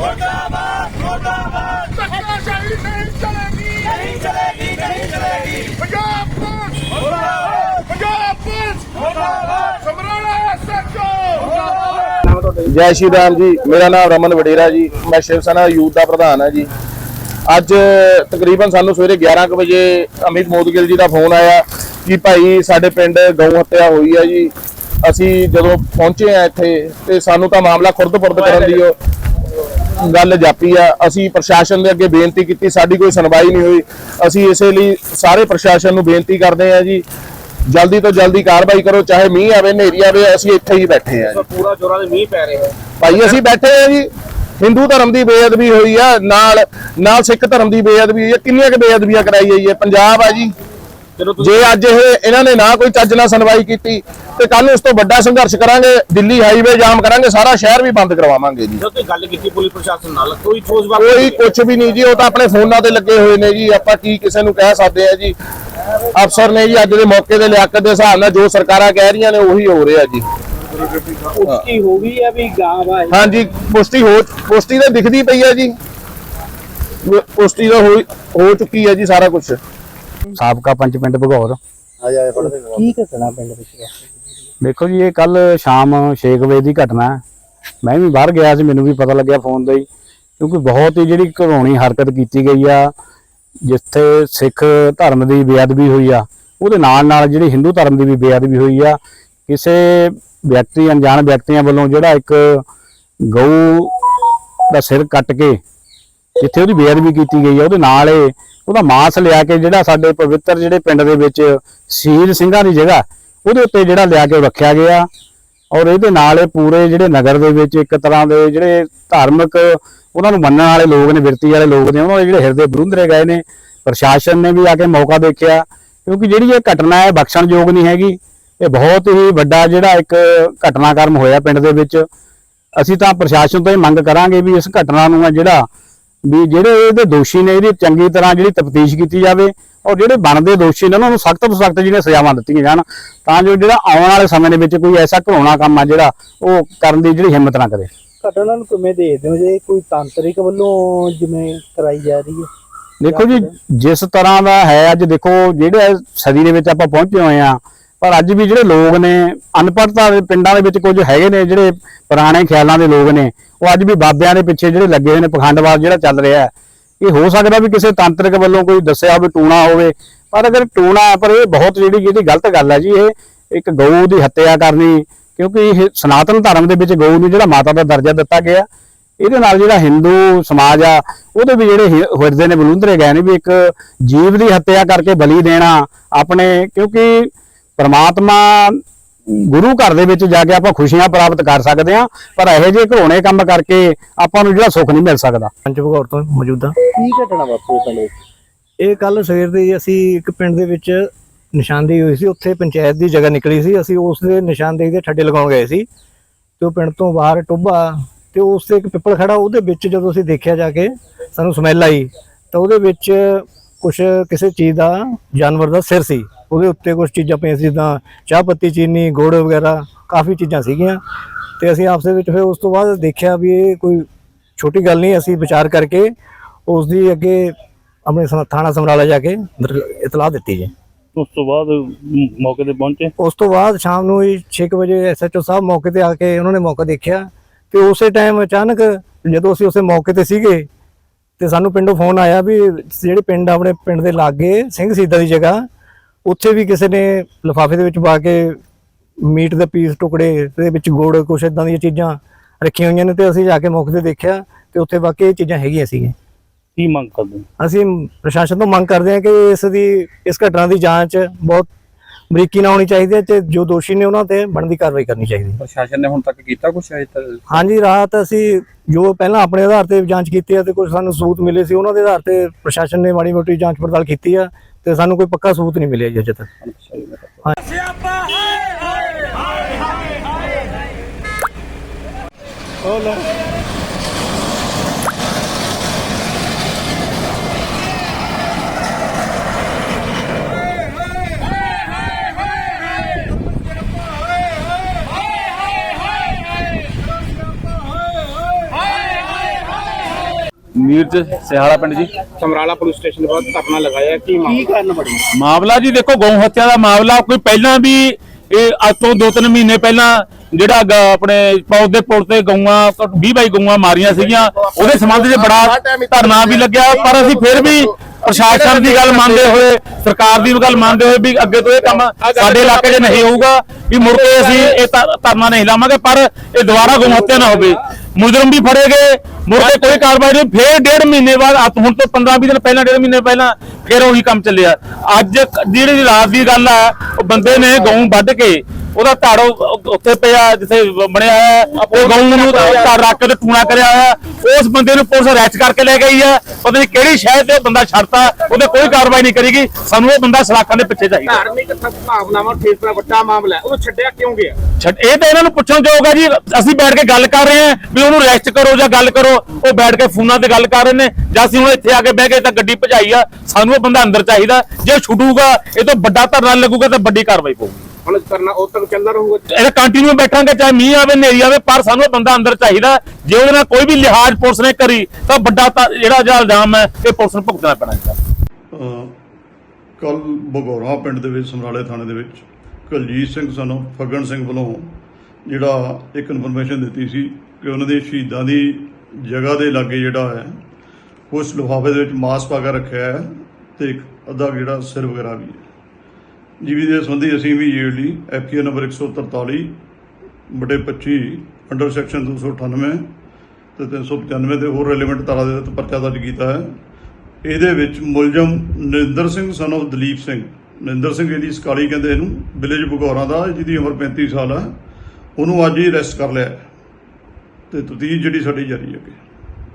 ਮੁਰਦਾਬਾਦ ਮੁਰਦਾਬਾਦ। ਧੱਕਾਸ਼ਾਹੀ ਨਹੀਂ ਚਲੇਗੀ। ਨਹੀਂ ਚਲੇਗੀ ਨਹੀਂ ਚਲੇਗੀ। ਪੰਜਾਬ ਪੁਲਿਸ। ਮੁਰਦਾਬਾਦ। ਪੰਜਾਬ ਪੁਲਿਸ। ਮੁਰਦਾਬਾਦ। ਸਮਰਾਲਾ ਐਸਐਚਓ ਜੈ ਸ਼੍ਰੀ ਰਾਮ ਜੀ। ਮੇਰਾ ਨਾਮ ਰਮਨ ਵਡੇਰਾ ਜੀ। ਮੈਂ ਸ਼ਿਵ ਸੈਨਾ ਯੂਥ ਦਾ ਪ੍ਰਧਾਨ ਹਾਂ ਜੀ। ਅੱਜ ਤਕਰੀਬਨ ਸਾਨੂੰ ਸਵੇਰੇ 11 ਕੁ ਵਜੇ ਅਮਿਤ ਮੋਦਗਿਲ ਜੀ ਦਾ ਫੋਨ ਆਇਆ ਕਿ ਭਾਈ ਸਾਡੇ ਪਿੰਡ ਗਊ ਹੱਤਿਆ ਹੋਈ ਹੈ ਜੀ। ਅਸੀਂ ਜਦੋਂ ਪਹੁੰਚੇ ਆ ਇੱਥੇ ਤੇ ਸਾਨੂੰ ਤਾਂ ਮਾਮਲਾ ਖੁਰਦ-ਪੁਰਦ ਕਰਨ ਦੀ ਗੱਲ ਜਾਪੀ ਆ। ਅਸੀਂ ਪ੍ਰਸ਼ਾਸਨ ਦੇ ਅੱਗੇ ਬੇਨਤੀ ਕੀਤੀ ਸਾਡੀ ਕੋਈ ਸੁਣਵਾਈ ਨਹੀਂ ਹੋਈ। ਅਸੀਂ ਇਸੇ ਲਈ ਸਾਰੇ ਪ੍ਰਸ਼ਾਸਨ ਨੂੰ ਬੇਨਤੀ ਕਰਦੇ ਆ ਜੀ ਜਲਦੀ ਤੋਂ ਜਲਦੀ ਕਾਰਵਾਈ ਕਰੋ ਚਾਹੇ ਮੀਂਹ ਆਵੇ ਹਨੇਰੀ ਆਵੇ ਅਸੀਂ ਇੱਥੇ ਹੀ ਬੈਠੇ ਆ ਜੀ। ਪੂਰਾ ਜੋਰਾਂ ਦੇ ਮੀਂਹ ਪੈ ਰਿਹਾ ਭਾਈ ਅਸੀਂ ਬੈਠੇ ਆ ਜੀ। ਹਿੰਦੂ ਧਰਮ ਦੀ ਬੇਅਦਬੀ ਹੋਈ ਆ ਨਾਲ ਨਾਲ ਸਿੱਖ ਧਰਮ ਦੀ ਬੇਅਦਬੀ ਹੋਈ ਆ। ਕਿੰਨੀਆਂ ਕੁ ਬੇਅਦਬੀਆਂ ਕਰਾਈ ਗਈ ਹੈ ਪੰਜਾਬ ਆ ਜੀ। ਜੇ ਅੱਜ ਇਹ ਇਹਨਾਂ ਨੇ ਨਾ ਕੋਈ ਚੱਜ ਨਾਲ ਸੁਣਵਾਈ ਕੀਤੀ ਤੇ ਕੱਲ ਨੂੰ ਇਸ ਤੋਂ ਵੱਡਾ ਸੰਘਰਸ਼ ਕਰਾਂਗੇ ਦਿੱਲੀ ਹਾਈਵੇ ਜਾਮ ਕਰਾਂਗੇ ਸਾਰਾ ਸ਼ਹਿਰ ਵੀ ਬੰਦ ਕਰਵਾਵਾਂਗੇ ਜੀ। ਜਦੋਂ ਗੱਲ ਕੀਤੀ ਪੁਲਿਸ ਪ੍ਰਸ਼ਾਸਨ ਨਾਲ ਕੋਈ ਠੋਸ ਬਾਤ ਕੋਈ ਕੁਝ ਵੀ ਨਹੀਂ ਜੀ ਉਹ ਤਾਂ ਆਪਣੇ ਫੋਨਾਂ ਤੇ ਲੱਗੇ ਹੋਏ ਨੇ ਜੀ ਆਪਾਂ ਕੀ ਕਿਸੇ ਨੂੰ ਕਹਿ ਸਕਦੇ ਆ ਜੀ। ਅਫਸਰ ਨੇ ਜੀ ਅੱਜ ਦੇ ਮੌਕੇ ਦੇ ਲਿਆਕਤ ਦੇ ਹਿਸਾਬ ਨਾਲ ਜੋ ਸਰਕਾਰਾਂ ਕਹਿ ਰਹੀਆਂ ਨੇ ਉਹੀ ਹੋ ਰਿਹਾ ਜੀ। ਪੁਸ਼ਟੀ ਹੋ। ਗਈ ਹੈ ਵੀ ਗਾਂ ਵਾ ਹਾਂਜੀ ਪੁਸ਼ਟੀ ਹੋ ਪੁਸ਼ਟੀ ਤਾਂ ਦਿਖਦੀ ਪਈ ਹੈ ਜੀ। ਪੁਸ਼ਟੀ ਤਾਂ ਹੋ ਹੋ ਚੁੱਕੀ ਹੈ ਜੀ ਸਾਰਾ ਕੁਝ ਸਾਬਕਾ ਪੰਚ ਪਿੰਡ ਭਗੌਰ। ਕੀ ਘਟਨਾ ਪਿੰਡ ਵਿੱਚ ਦੇਖੋ ਜੀ ਇਹ ਕੱਲ ਸ਼ਾਮ 6 ਵਜੇ ਦੀ ਘਟਨਾ ਹੈ। ਮੈਂ ਵੀ ਬਾਹਰ ਗਿਆ ਸੀ ਮੈਨੂੰ ਵੀ ਪਤਾ ਲੱਗਿਆ ਫੋਨ ਦਾ ਹੀ। ਕਿਉਂਕਿ ਬਹੁਤ ਹੀ ਜਿਹੜੀ ਘਰੋਣੀ ਹਰਕਤ ਕੀਤੀ ਗਈ ਆ ਜਿੱਥੇ ਸਿੱਖ ਧਰਮ ਦੀ ਬੇਅਦਬੀ ਹੋਈ ਆ ਉਹਦੇ ਨਾਲ ਨਾਲ ਜਿਹੜੀ ਹਿੰਦੂ ਧਰਮ ਦੀ ਵੀ ਬੇਅਦਬੀ ਹੋਈ ਆ ਕਿਸੇ ਵਿਅਕਤੀ ਅਣਜਾਣ ਵਿਅਕਤੀਆਂ ਵੱਲੋਂ ਜਿਹੜਾ ਇੱਕ ਗਊ ਦਾ ਸਿਰ ਕੱਟ ਕੇ ਜਿੱਥੇ ਉਹਦੀ ਬੇਅਦਬੀ ਕੀਤੀ ਗਈ ਆ ਉਹਦੇ ਨਾਲ ਇਹ ਉਹਦਾ ਮਾਂਸ ਲਿਆ ਕੇ ਜਿਹੜਾ ਸਾਡੇ ਪਵਿੱਤਰ ਜਿਹੜੇ ਪਿੰਡ ਦੇ ਵਿੱਚ ਸ਼ਹੀਦ ਸਿੰਘਾਂ ਦੀ ਜਗ੍ਹਾ, ਉਹਦੇ ਉੱਤੇ ਜਿਹੜਾ ਲਿਆ ਕੇ ਰੱਖਿਆ ਗਿਆ। ਔਰ ਇਹਦੇ ਨਾਲ ਇਹ ਪੂਰੇ ਜਿਹੜੇ ਨਗਰ ਦੇ ਵਿੱਚ ਇੱਕ ਤਰ੍ਹਾਂ ਦੇ ਜਿਹੜੇ ਧਾਰਮਿਕ, ਉਹਨਾਂ ਨੂੰ ਮੰਨਣ ਵਾਲੇ ਲੋਕ ਨੇ, ਬਿਰਤੀ ਵਾਲੇ ਲੋਕ ਨੇ, ਉਹਨਾਂ ਦੇ ਜਿਹੜੇ ਹਿਰਦੇ ਬਰੁੰਦਰੇ ਗਏ ਨੇ। ਪ੍ਰਸ਼ਾਸਨ ਨੇ ਵੀ ਆ ਕੇ ਮੌਕਾ ਦੇਖਿਆ, ਕਿਉਂਕਿ ਜਿਹੜੀ ਇਹ ਘਟਨਾ ਹੈ ਬਖਸ਼ਣਯੋਗ ਨਹੀਂ ਹੈਗੀ। ਇਹ ਬਹੁਤ ਹੀ ਵੱਡਾ ਜਿਹੜਾ ਇੱਕ ਘਟਨਾਕ੍ਰਮ ਹੋਇਆ ਪਿੰਡ ਦੇ ਵਿੱਚ। ਅਸੀਂ ਤਾਂ ਪ੍ਰਸ਼ਾਸਨ ਤੋਂ ਇਹ ਮੰਗ ਕਰਾਂਗੇ ਵੀ ਇਸ ਘਟਨਾ ਨੂੰ ਜਿਹੜਾ ਵੀ ਜਿਹੜੇ ਇਹਦੇ ਦੋਸ਼ੀ ਨੇ ਇਹਦੀ ਚੰਗੀ ਤਰ੍ਹਾਂ ਜਿਹੜੀ ਤਫਤੀਸ਼ ਕੀਤੀ ਜਾਵੇ ਔਰ ਜਿਹੜੇ ਬਣਦੇ ਦੋਸ਼ੀ ਨੇ ਉਹਨਾਂ ਨੂੰ ਸਖਤ ਤੋਂ ਸਖਤ ਜਿਹੜੀਆਂ ਸਜ਼ਾਵਾਂ ਦਿੱਤੀਆਂ ਜਾਣ ਤਾਂ ਜੋ ਜਿਹੜਾ ਆਉਣ ਵਾਲੇ ਸਮੇਂ ਦੇ ਵਿੱਚ ਕੋਈ ਐਸਾ ਘਰੋਣਾ ਕੰਮ ਆ ਜਿਹੜਾ ਉਹ ਕਰਨ ਦੀ ਜਿਹੜੀ ਹਿੰਮਤ ਨਾ ਕਰੇ। ਘਟਨਾ ਨੂੰ ਕਿਵੇਂ ਦੇਖਦੇ ਹੋ ਜੇ ਕੋਈ ਤਾਂਤਰਿਕ ਵੱਲੋਂ ਜਿਵੇਂ ਕਰਾਈ ਜਾ ਰਹੀ ਹੈ? ਦੇਖੋ ਜੀ ਜਿਸ ਤਰ੍ਹਾਂ ਦਾ ਹੈ ਅੱਜ ਦੇਖੋ ਜਿਹੜੇ ਸਦੀ ਦੇ ਵਿੱਚ ਆਪਾਂ ਪਹੁੰਚੇ ਹੋਏ ਆ ਪਰ ਅੱਜ ਵੀ ਜਿਹੜੇ ਲੋਕ ਨੇ ਅਨਪੜ੍ਹਤਾ ਦੇ ਪਿੰਡਾਂ ਦੇ ਵਿੱਚ ਕੁਝ ਹੈਗੇ ਨੇ, ਜਿਹੜੇ ਪੁਰਾਣੇ ਖਿਆਲਾਂ ਦੇ ਲੋਕ ਨੇ, ਉਹ ਅੱਜ ਵੀ ਬਾਬਿਆਂ ਦੇ ਪਿੱਛੇ ਜਿਹੜੇ ਲੱਗੇ ਹੋਏ ਨੇ, ਪਖੰਡਵਾਦ ਜਿਹੜਾ ਚੱਲ ਰਿਹਾ ਇਹ ਹੋ ਸਕਦਾ ਵੀ ਕਿਸੇ ਤਾਂਤਰਿਕ ਵੱਲੋਂ ਕੋਈ ਦੱਸਿਆ ਹੋਵੇ, ਟੂਣਾ ਹੋਵੇ, ਪਰ ਅਗਰ ਟੂਣਾ, ਪਰ ਇਹ ਬਹੁਤ ਜਿਹੜੀ ਜਿਹਦੀ ਗਲਤ ਗੱਲ ਹੈ ਜੀ, ਇਹ ਇੱਕ ਗਊ ਦੀ ਹੱਤਿਆ ਕਰਨੀ, ਕਿਉਂਕਿ ਇਹ ਸਨਾਤਨ ਧਰਮ ਦੇ ਵਿੱਚ ਗਊ ਨੂੰ ਜਿਹੜਾ ਮਾਤਾ ਦਾ ਦਰਜਾ ਦਿੱਤਾ ਗਿਆ, ਇਹਦੇ ਨਾਲ ਜਿਹੜਾ ਹਿੰਦੂ ਸਮਾਜ ਆ, ਉਹਦੇ ਵੀ ਜਿਹੜੇ ਹਿਰਦੇ ਨੇ ਬਲੂੰਦਰੇ ਗਏ ਨੇ ਵੀ ਇੱਕ ਜੀਵ ਦੀ ਹੱਤਿਆ ਕਰਕੇ ਬਲੀ ਦੇਣਾ ਆਪਣੇ, ਕਿਉਂਕਿ ਪ੍ਰਮਾਤਮਾ ਗੁਰੂ ਘਰ ਦੇ ਵਿੱਚ ਜਾ ਕੇ ਆਪਾਂ ਖੁਸ਼ੀਆਂ ਪ੍ਰਾਪਤ ਕਰ ਸਕਦੇ ਆ ਪਰ ਇਹੋ ਜਿਹੇ ਘਰੋਣੇ ਕੰਮ ਕਰਕੇ ਆਪਾਂ ਨੂੰ ਜਿਹੜਾ ਸੁੱਖ ਨਹੀਂ ਮਿਲ ਸਕਦਾ। ਪੰਜ ਭਗੌਰ ਤੋਂ ਮੌਜੂਦਾ ਕੀ ਘਟਨਾ ਵਾਪਰੀ ਪਿੰਡ ਵਿੱਚ ਇਹ ਕੱਲ ਸਵੇਰ ਦੇ ਅਸੀਂ ਇੱਕ ਪਿੰਡ ਦੇ ਵਿੱਚ ਨਿਸ਼ਾਨਦੇਹੀ ਹੋਈ ਸੀ ਉੱਥੇ ਪੰਚਾਇਤ ਦੀ ਜਗ੍ਹਾ ਨਿਕਲੀ ਸੀ। ਅਸੀਂ ਉਸ ਦੇ ਨਿਸ਼ਾਨਦੇਹੀ ਦੇ ਠੱਡੇ ਲਗਾਉਣ ਗਏ ਸੀ ਤੇ ਉਹ ਪਿੰਡ ਤੋਂ ਬਾਹਰ ਟੋਭਾ ਤੇ ਉਸ ਤੇ ਇੱਕ ਪਿੱਪਲ ਖੜਾ ਉਹਦੇ ਵਿੱਚ ਜਦੋਂ ਅਸੀਂ ਦੇਖਿਆ ਜਾ ਕੇ ਸਾਨੂੰ ਸਮੈਲ ਆਈ ਤਾਂ ਉਹਦੇ ਵਿੱਚ ਕੁਝ ਕਿਸੇ ਚੀਜ਼ ਦਾ ਜਾਨਵਰ ਦਾ ਸਿਰ ਸੀ ਉਹਦੇ ਉੱਤੇ ਕੁਝ ਚੀਜ਼ਾਂ ਪਈਆਂ ਸੀ ਜਿੱਦਾਂ ਚਾਹ ਪੱਤੀ ਚੀਨੀ ਗੁੜ ਵਗੈਰਾ ਕਾਫੀ ਚੀਜ਼ਾਂ ਸੀਗੀਆਂ। ਤੇ ਅਸੀਂ ਆਪਸ ਵਿੱਚ ਫਿਰ ਉਸ ਤੋਂ ਬਾਅਦ ਦੇਖਿਆ ਵੀ ਇਹ ਕੋਈ ਛੋਟੀ ਗੱਲ ਨਹੀਂ ਅਸੀਂ ਵਿਚਾਰ ਕਰਕੇ ਉਸ ਦੀ ਅੱਗੇ ਆਪਣੇ ਥਾਣਾ ਸਮਰਾਲਾ ਜਾ ਕੇ ਇਤਲਾਹ ਦਿੱਤੀ ਜੀ। ਉਸ ਤੋਂ ਬਾਅਦ ਮੌਕੇ ਤੇ ਪਹੁੰਚੇ? ਉਸ ਤੋਂ ਬਾਅਦ ਸ਼ਾਮ ਨੂੰ ਹੀ 6 ਵਜੇ ਐਸਐਚਓ ਸਾਹਿਬ ਮੌਕੇ ਤੇ ਆ ਕੇ ਉਹਨਾਂ ਨੇ ਮੌਕਾ ਦੇਖਿਆ। ਤੇ ਉਸੇ ਟਾਈਮ ਅਚਾਨਕ ਜਦੋਂ ਅਸੀਂ ਉਸੇ ਮੌਕੇ ਤੇ ਸੀਗੇ ਤੇ ਸਾਨੂੰ ਪਿੰਡੋਂ ਫੋਨ ਆਇਆ ਵੀ ਜਿਹੜੇ ਪਿੰਡ ਆਪਣੇ ਪਿੰਡ ਦੇ ਲਾਗੇ ਸਿੰਘ ਸੀਦਾ ਦੀ ਜਗ੍ਹਾ ਉੱਥੇ ਵੀ ਕਿਸੇ ਨੇ ਲਿਫਾਫੇ ਦੇ ਵਿੱਚ ਪਾ ਕੇ ਮੀਟ ਦੇ ਪੀਸ ਟੁਕੜੇ ਤੇ ਵਿੱਚ ਗੁੜ ਕੁਛ ਇਦਾਂ ਦੀਆਂ ਚੀਜ਼ਾਂ ਰੱਖੀਆਂ ਹੋਈਆਂ ਨੇ ਤੇ ਅਸੀਂ ਜਾ ਕੇ ਮੌਕੇ ਤੇ ਦੇਖਿਆ ਤੇ ਉੱਥੇ ਵਾਕਈ ਇਹ ਚੀਜ਼ਾਂ ਹੈਗੀਆਂ ਸੀਗੀਆਂ ਕੀ ਮੰਗ ਕਰਦੇ? ਅਸੀਂ ਪ੍ਰਸ਼ਾਸਨ ਤੋਂ ਮੰਗ ਕਰਦੇ ਹਾਂ ਕਿ ਇਸ ਦੀ ਇਸ ਘਟਨਾ ਦੀ ਜਾਂਚ ਬਹੁਤ ਬਰੀਕੀ ਨਾਲ ਹੋਣੀ ਚਾਹੀਦੀ ਹੈ ਤੇ ਜੋ ਦੋਸ਼ੀ ਨੇ ਉਹਨਾਂ ਤੇ ਬਣਦੀ ਕਾਰਵਾਈ ਕਰਨੀ ਚਾਹੀਦੀ ਹੈ। ਪ੍ਰਸ਼ਾਸਨ ਨੇ ਹੁਣ ਤੱਕ ਕੀਤਾ ਕੁਛ ਅਜੇ ਤੱਕ? ਹਾਂਜੀ ਰਾਤ ਅਸੀਂ ਜੋ ਪਹਿਲਾਂ ਆਪਣੇ ਆਧਾਰ ਤੇ ਜਾਂਚ ਕੀਤੀ ਹੈ ਤੇ ਕੁਝ ਸਾਨੂੰ ਸਬੂਤ ਮਿਲੇ ਸੀ ਉਹਨਾਂ ਦੇ ਆਧਾਰ ਤੇ ਪ੍ਰਸ਼ਾਸਨ ਨੇ ਮਾੜੀ ਮੋਟੀ ਜਾਂਚ ਪੜਤਾਲ ਕੀਤੀ ਆ ਤੇ ਸਾਨੂੰ ਕੋਈ ਪੱਕਾ ਸਬੂਤ ਨਹੀਂ ਮਿਲਿਆ ਜੀ ਅਜੇ ਤੱਕ। ਮੀਰਜ ਸਿਹਾਲਾ ਪਿੰਡ ਜੀ। ਸਮਰਾਲਾ ਪੁਲਿਸ ਸਟੇਸ਼ਨ ਦੇ ਬਾਅਦ ਧਰਨਾ ਲਗਾਇਆ ਕੀ ਕੀ ਕਾਰਨ ਬਣੀ? ਮਾਮਲਾ ਜੀ ਦੇਖੋ ਗਊ ਹੱਤਿਆ ਦਾ ਮਾਮਲਾ ਕੋਈ ਪਹਿਲਾਂ ਵੀ ਇਹ ਅੱਜ ਤੋਂ 2-3 ਮਹੀਨੇ ਪਹਿਲਾਂ ਜਿਹੜਾ ਗ- ਆਪਣੇ ਪੌਦ ਦੇ ਪੁਲ ਤੇ ਗਊਆਂ 20 ਬਾਈ ਗਊਆਂ ਮਾਰੀਆਂ ਸੀਗੀਆਂ ਉਹਦੇ ਸੰਬੰਧ 'ਚ ਬੜਾ ਧਰਨਾ ਵੀ ਲੱਗਿਆ ਪਰ ਅਸੀਂ ਫਿਰ ਵੀ ਪ੍ਰਸ਼ਾਸਨ ਦੀ ਗੱਲ ਮੰਨਦੇ ਹੋਏ ਸਰਕਾਰ ਦੀ ਵੀ ਗੱਲ ਮੰਨਦੇ ਹੋਏ ਵੀ ਅੱਗੇ ਤੋਂ ਇਹ ਕੰਮ ਸਾਡੇ ਇਲਾਕੇ 'ਚ ਨਹੀਂ ਹੋਊਗਾ ਵੀ ਮੁੜ ਕੇ ਅਸੀਂ ਇਹ ਧਰ- ਧਰਨਾ ਨਹੀਂ ਲਾਵਾਂਗੇ ਪਰ ਇਹ ਦੁਬਾਰਾ ਗਊ ਹੱਤਿਆ ਨਾ ਹੋਵੇ। ਮੁਜਰਮ ਵੀ ਫੜੇ ਗਏ ਮੁੜ ਕੇ ਕੋਈ ਕਾਰਵਾਈ ਨਹੀਂ ਫੇਰ ਡੇਢ ਮਹੀਨੇ ਬਾਅਦ ਅੱਜ ਹੁਣ ਤੋਂ 15-20 ਦਿਨ ਪਹਿਲਾਂ ਡੇਢ ਮਹੀਨੇ ਪਹਿਲਾਂ ਫੇਰ ਉਹੀ ਕੰਮ ਚੱਲਿਆ। ਅੱਜ ਜਿਹੜੀ ਰਾਤ ਦੀ ਗੱਲ ਆ ਉਹ ਬੰਦੇ ਨੇ ਗਊ ਵੱਢ ਕੇ ਉਹਦਾ ਧੜ ਉੱਥੇ ਪਿਆ ਜਿੱਥੇ ਬਣਿਆ ਹੈ ਉਹ ਗਊ ਨੂੰ ਧੜ ਰੱਖ ਕੇ ਟੂਣਾ ਕਰਿਆ ਹੋਇਆ ਉਸ ਬੰਦੇ ਨੂੰ ਪੁਲਿਸ ਅਰੈਸਟ ਕਰਕੇ ਲੈ ਗਈ ਹੈ। ਪਤਾ ਨਹੀਂ ਕਿਹੜੀ ਸ਼ਹਿਰ ਤੇ ਉਹ ਬੰਦਾ ਛੱਡਤਾ ਉਹਦੇ ਕੋਈ ਕਾਰਵਾਈ ਨਹੀਂ ਕਰੇਗੀ। ਸਾਨੂੰ ਉਹ ਬੰਦਾ ਸਲਾਖਾਂ ਦੇ ਪਿੱਛੇ ਚਾਹੀਦਾ। ਧਾਰਮਿਕ ਭਾਵਨਾਵਾਂ ਠੇਸ ਦਾ ਵੱਡਾ ਮਾਮਲਾ ਉਹ ਛੱਡਿਆ ਕਿਉਂ ਗਿਆ? ਛੱਡ ਇਹ ਤਾਂ ਇਹਨਾਂ ਨੂੰ ਪੁੱਛਣ ਹੈ ਜੀ ਅਸੀਂ ਬੈਠ ਕੇ ਗੱਲ ਕਰ ਰਹੇ ਹਾਂ ਵੀ ਉਹਨੂੰ ਅਰੈਸਟ ਕਰੋ ਜਾਂ ਗੱਲ ਕਰੋ ਉਹ ਬੈਠ ਕੇ ਫੋਨਾਂ ਤੇ ਗੱਲ ਕਰ ਰਹੇ ਨੇ ਜਾਂ ਅਸੀਂ ਹੁਣ ਇੱਥੇ ਆ ਕੇ ਬਹਿ ਕੇ ਤਾਂ ਗੱਡੀ ਭਜਾਈ ਆ ਸਾਨੂੰ ਉਹ ਬੰਦਾ ਅੰਦਰ ਚਾਹੀਦਾ ਜੇ ਛੁੱਟੂਗਾ ਇਹ ਤੋਂ ਵੱਡਾ ਧਰਨਾ ਲੱਗੂਗਾ ਤਾਂ ਵੱਡੀ ਕਾਰਵਾਈ ਪਊਗੀ। ਹੁਣ ਕਰਨਾ ਉਹ ਤੱਕ ਚੱਲਦਾ ਰਹੂਗਾ ਇਹ ਕੰਟੀਨਿਊ ਬੈਠਾਂਗੇ ਚਾਹੇ ਮੀਂਹ ਆਵੇ ਹਨੇਰੀ ਆਵੇ ਪਰ ਸਾਨੂੰ ਇਹ ਬੰਦਾ ਅੰਦਰ ਚਾਹੀਦਾ ਜੇ ਉਹਦੇ ਨਾਲ ਕੋਈ ਵੀ ਲਿਹਾਜ਼ ਪੁਲਿਸ ਨੇ ਕਰੀ ਤਾਂ ਵੱਡਾ ਜਿਹੜਾ ਜਿਹੜਾ ਇਲਜ਼ਾਮ ਹੈ ਇਹ ਪੁਲਿਸ ਨੂੰ ਭੁਗਤਣਾ ਪੈਣਾ ਹੈ ਕੱਲ ਬਗੌਰਾ ਪਿੰਡ ਦੇ ਵਿੱਚ ਸਮਰਾਲੇ ਥਾਣੇ ਦੇ ਵਿੱਚ ਕੁਲਜੀਤ ਸਿੰਘ ਸਾਨੂੰ ਫੱਗਣ ਸਿੰਘ ਵੱਲੋਂ ਜਿਹੜਾ ਇੱਕ ਇਨਫੋਰਮੇਸ਼ਨ ਦਿੱਤੀ ਸੀ ਕਿ ਉਹਨਾਂ ਦੇ ਸ਼ਹੀਦਾਂ ਦੀ ਜਗ੍ਹਾ ਦੇ ਲਾਗੇ ਜਿਹੜਾ ਹੈ, ਉਸ ਲਿਫਾਫੇ ਦੇ ਵਿੱਚ ਮਾਸ ਪਾ ਕੇ ਰੱਖਿਆ ਹੈ ਤੇ ਇੱਕ ਅੱਧਾ ਜਿਹੜਾ ਸਿਰ ਵਗੈਰਾ ਵੀ ਹੈ। ਜੀਵੀ ਦੇ ਸੰਬੰਧੀ ਅਸੀਂ ਵੀ ਈਅਰਲੀ ਐਫਕੀਓ ਨੰਬਰ 143 ਬਟੇ 25 ਅੰਡਰ ਸੈਕਸ਼ਨ 298 ਤੇ 395 ਦੇ ਹੋਰ ਰੈਲੇਵੈਂਟ ਧਾਰਾ ਦੇ ਤਹਿਤ ਪਰਚਾ ਦਰਜ ਕੀਤਾ ਹੈ। ਇਹਦੇ ਵਿੱਚ ਮੁਲਜ਼ਮ ਨਰਿੰਦਰ ਸਿੰਘ ਸਨ of ਦਲੀਪ ਸਿੰਘ ਨਰਿੰਦਰ ਸਿੰਘ ਇਹਦੀ ਸਕਾਲੀ ਕਹਿੰਦੇ ਇਹਨੂੰ, ਵਿਲੇਜ ਬਗੌਰਾਂ ਦਾ, ਜਿਹਦੀ ਉਮਰ 35 ਸਾਲ ਹੈ ਉਹਨੂੰ ਅੱਜ ਹੀ ਅਰੈਸਟ ਕਰ ਲਿਆ ਹੈ। ਤੇ ਤਫਤੀਸ਼ ਜਿਹੜੀ ਸਾਡੀ ਜਾਰੀ ਹੈ ਅੱਗੇ